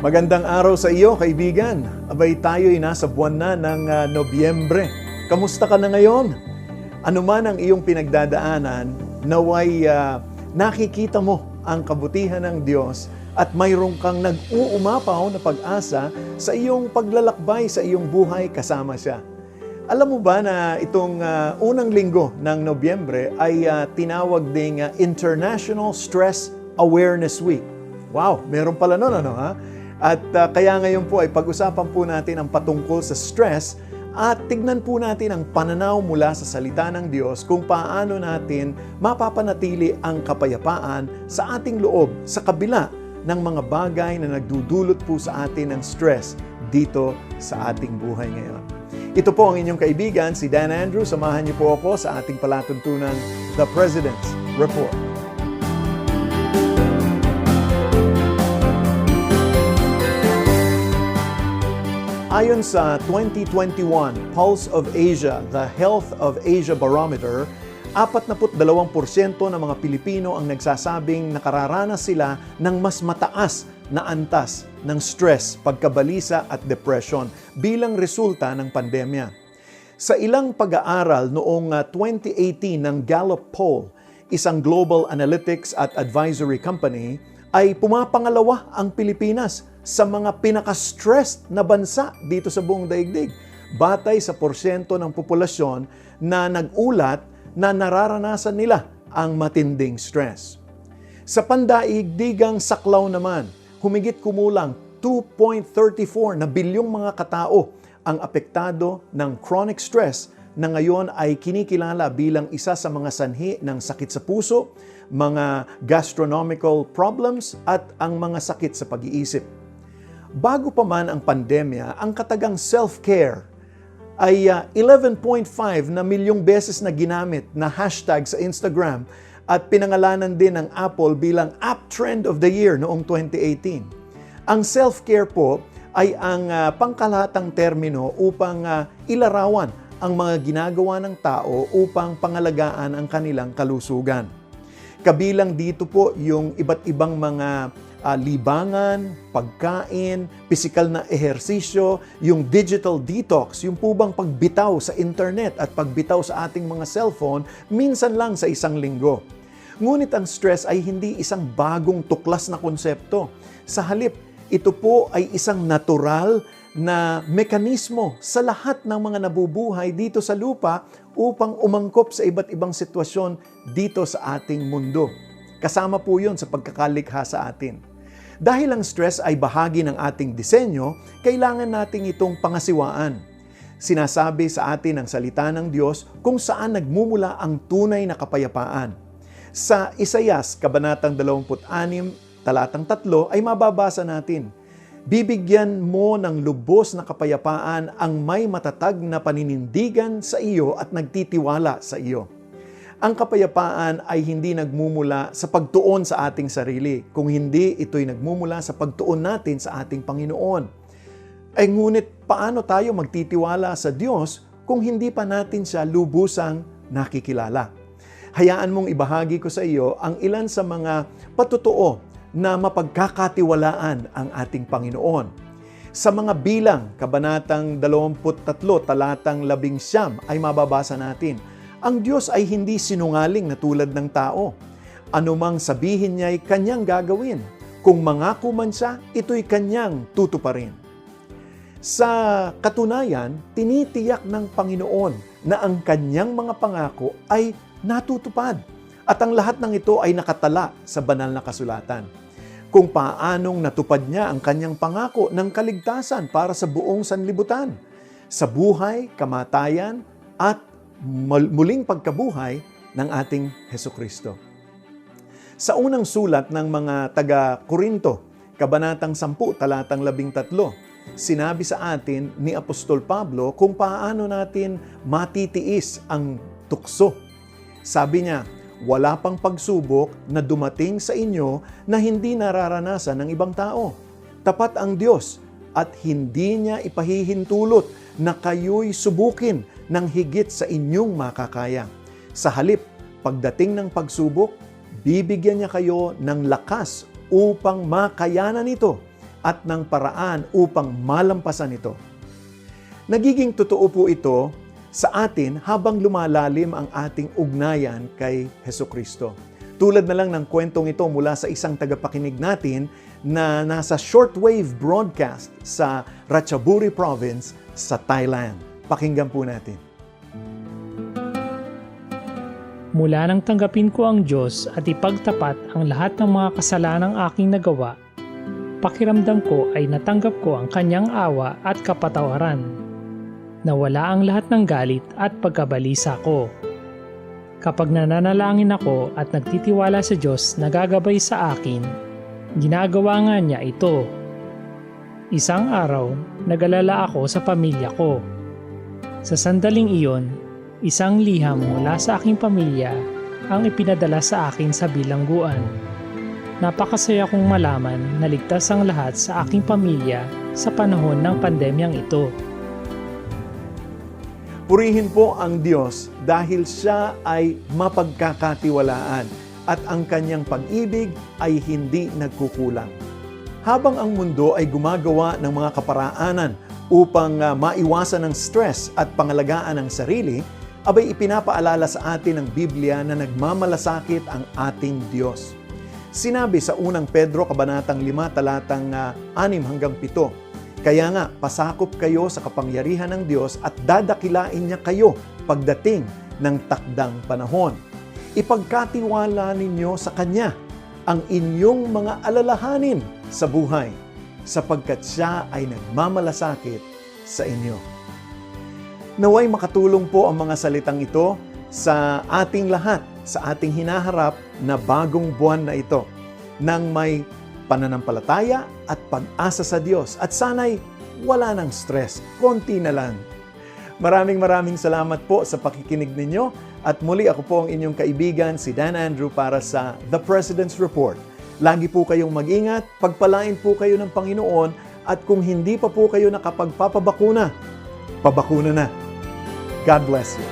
Magandang araw sa iyo, kaibigan. Abay tayo'y nasa buwan na ng ah, Nobyembre. Kamusta ka na ngayon? Ano man ang iyong pinagdadaanan, naway ah, nakikita mo ang kabutihan ng Diyos at mayroon kang nag-uumapaw na pag-asa sa iyong paglalakbay sa iyong buhay kasama siya. Alam mo ba na itong ah, unang linggo ng Nobyembre ay ah, tinawag ding ah, International Stress Awareness Week. Wow, meron pala nun ano ha? At uh, kaya ngayon po ay pag-usapan po natin ang patungkol sa stress at tignan po natin ang pananaw mula sa salita ng Diyos kung paano natin mapapanatili ang kapayapaan sa ating loob sa kabila ng mga bagay na nagdudulot po sa atin ng stress dito sa ating buhay ngayon. Ito po ang inyong kaibigan, si Dan Andrew. Samahan niyo po ako sa ating palatuntunan, The President's Report. Ayon sa 2021 Pulse of Asia, the Health of Asia Barometer, 42% ng mga Pilipino ang nagsasabing nakararanas sila ng mas mataas na antas ng stress, pagkabalisa at depression bilang resulta ng pandemya. Sa ilang pag-aaral noong ah, 2018 ng Gallup Poll, isang global analytics at advisory company, ay pumapangalawa ang Pilipinas sa mga pinaka-stressed na bansa dito sa buong daigdig. Batay sa porsyento ng populasyon na nag-ulat na nararanasan nila ang matinding stress. Sa pandaigdigang saklaw naman, humigit kumulang 2.34 na bilyong mga katao ang apektado ng chronic stress na ngayon ay kinikilala bilang isa sa mga sanhi ng sakit sa puso, mga gastronomical problems at ang mga sakit sa pag-iisip. Bago pa man ang pandemya, ang katagang self-care ay ah, 11.5 na milyong beses na ginamit na hashtag sa Instagram at pinangalanan din ng Apple bilang App Trend of the Year noong 2018. Ang self-care po ay ang ah, pangkalahatang termino upang ah, ilarawan ang mga ginagawa ng tao upang pangalagaan ang kanilang kalusugan. Kabilang dito po yung iba't ibang mga ah, libangan, pagkain, pisikal na ehersisyo, yung digital detox, yung po bang pagbitaw sa internet at pagbitaw sa ating mga cellphone minsan lang sa isang linggo. Ngunit ang stress ay hindi isang bagong tuklas na konsepto. Sa halip, ito po ay isang natural na mekanismo sa lahat ng mga nabubuhay dito sa lupa upang umangkop sa iba't ibang sitwasyon dito sa ating mundo. Kasama po yun sa pagkakalikha sa atin. Dahil ang stress ay bahagi ng ating disenyo, kailangan nating itong pangasiwaan. Sinasabi sa atin ng salita ng Diyos kung saan nagmumula ang tunay na kapayapaan. Sa Isayas, Kabanatang 26, talatang 3 ay mababasa natin, Bibigyan mo ng lubos na kapayapaan ang may matatag na paninindigan sa iyo at nagtitiwala sa iyo. Ang kapayapaan ay hindi nagmumula sa pagtuon sa ating sarili, kung hindi ito'y nagmumula sa pagtuon natin sa ating Panginoon. Ay ngunit paano tayo magtitiwala sa Diyos kung hindi pa natin siya lubusang nakikilala? Hayaan mong ibahagi ko sa iyo ang ilan sa mga patutuo na mapagkakatiwalaan ang ating Panginoon. Sa mga bilang, Kabanatang 23, talatang 11 ay mababasa natin, ang Diyos ay hindi sinungaling na tulad ng tao. Anumang sabihin niya ay kanyang gagawin. Kung mangako man siya, ito'y kanyang tutuparin. Sa katunayan, tinitiyak ng Panginoon na ang kanyang mga pangako ay natutupad. At ang lahat ng ito ay nakatala sa banal na kasulatan. Kung paanong natupad niya ang kanyang pangako ng kaligtasan para sa buong sanlibutan, sa buhay, kamatayan, at muling pagkabuhay ng ating Heso Kristo. Sa unang sulat ng mga taga-Korinto, Kabanatang 10, talatang 13. Sinabi sa atin ni Apostol Pablo kung paano natin matitiis ang tukso. Sabi niya, wala pang pagsubok na dumating sa inyo na hindi nararanasan ng ibang tao. Tapat ang Diyos at hindi niya ipahihintulot na kayo'y subukin ng higit sa inyong makakaya. Sa halip, pagdating ng pagsubok, bibigyan niya kayo ng lakas upang makayanan ito at ng paraan upang malampasan ito. Nagiging totoo po ito sa atin habang lumalalim ang ating ugnayan kay Heso Kristo. Tulad na lang ng kwentong ito mula sa isang tagapakinig natin na nasa shortwave broadcast sa Ratchaburi Province sa Thailand. Pakinggan po natin. Mula nang tanggapin ko ang Diyos at ipagtapat ang lahat ng mga kasalanang aking nagawa, pakiramdam ko ay natanggap ko ang kanyang awa at kapatawaran. Nawala ang lahat ng galit at pagkabalisa ko. Kapag nananalangin ako at nagtitiwala sa Diyos na gagabay sa akin, ginagawa nga niya ito. Isang araw, nagalala ako sa pamilya ko. Sa sandaling iyon, isang liham mula sa aking pamilya ang ipinadala sa akin sa bilangguan. Napakasaya kong malaman na ligtas ang lahat sa aking pamilya sa panahon ng pandemyang ito. Purihin po ang Diyos dahil siya ay mapagkakatiwalaan at ang kanyang pag-ibig ay hindi nagkukulang. Habang ang mundo ay gumagawa ng mga kaparaanan upang uh, maiwasan ng stress at pangalagaan ang sarili, abay ipinapaalala sa atin ng Biblia na nagmamalasakit ang ating Diyos. Sinabi sa unang Pedro Kabanatang 5 talatang uh, 6 hanggang 7, kaya nga, pasakop kayo sa kapangyarihan ng Diyos at dadakilain niya kayo pagdating ng takdang panahon. Ipagkatiwala ninyo sa Kanya ang inyong mga alalahanin sa buhay sapagkat siya ay nagmamalasakit sa inyo. Naway makatulong po ang mga salitang ito sa ating lahat, sa ating hinaharap na bagong buwan na ito, nang may pananampalataya at pag-asa sa Diyos at sana'y wala ng stress, konti na lang. Maraming maraming salamat po sa pakikinig ninyo at muli ako po ang inyong kaibigan si Dan Andrew para sa The President's Report. Lagi po kayong mag-ingat, pagpalain po kayo ng Panginoon at kung hindi pa po kayo nakapagpapabakuna, pabakuna na. God bless you.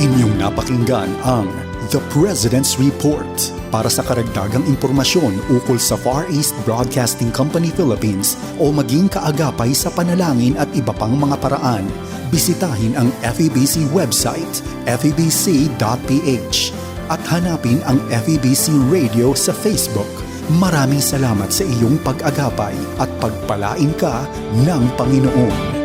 Inyong napakinggan ang The President's Report. Para sa karagdagang impormasyon ukol sa Far East Broadcasting Company Philippines o maging kaagapay sa panalangin at iba pang mga paraan, bisitahin ang FEBC website febc.ph at hanapin ang FEBC Radio sa Facebook. Maraming salamat sa iyong pag-agapay at pagpalain ka ng Panginoon.